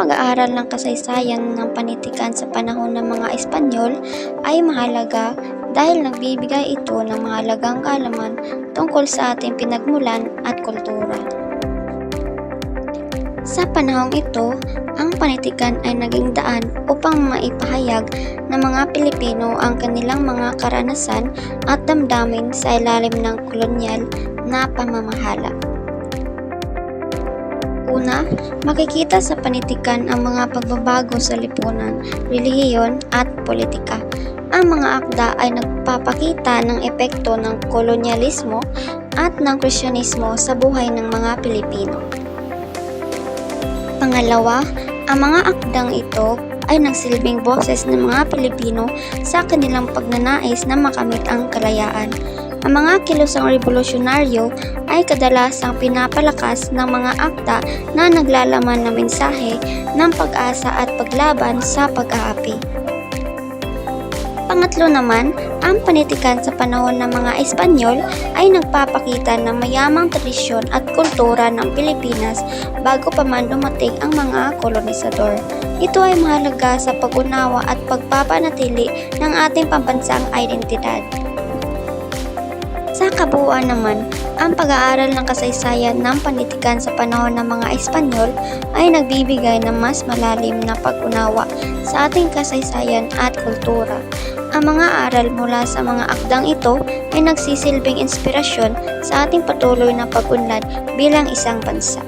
pag-aaral ng kasaysayan ng panitikan sa panahon ng mga Espanyol ay mahalaga dahil nagbibigay ito ng mahalagang kaalaman tungkol sa ating pinagmulan at kultura. Sa panahong ito, ang panitikan ay naging daan upang maipahayag ng mga Pilipino ang kanilang mga karanasan at damdamin sa ilalim ng kolonyal na pamamahala. Una, makikita sa panitikan ang mga pagbabago sa lipunan, relihiyon at politika. Ang mga akda ay nagpapakita ng epekto ng kolonyalismo at ng Kristyanismo sa buhay ng mga Pilipino. Pangalawa, ang mga akdang ito ay nagsilbing boses ng mga Pilipino sa kanilang pagnanais na makamit ang kalayaan. Ang mga kilosang revolusyonaryo ay kadalasang pinapalakas ng mga akta na naglalaman ng mensahe ng pag-asa at paglaban sa pag-aapi. Pangatlo naman, ang panitikan sa panahon ng mga Espanyol ay nagpapakita ng mayamang tradisyon at kultura ng Pilipinas bago pa man dumating ang mga kolonisador. Ito ay mahalaga sa pag-unawa at pagpapanatili ng ating pambansang identidad. Sa kabuuan naman, ang pag-aaral ng kasaysayan ng panitikan sa panahon ng mga Espanyol ay nagbibigay ng mas malalim na pag-unawa sa ating kasaysayan at kultura. Ang mga aral mula sa mga akdang ito ay nagsisilbing inspirasyon sa ating patuloy na pag-unlad bilang isang bansa.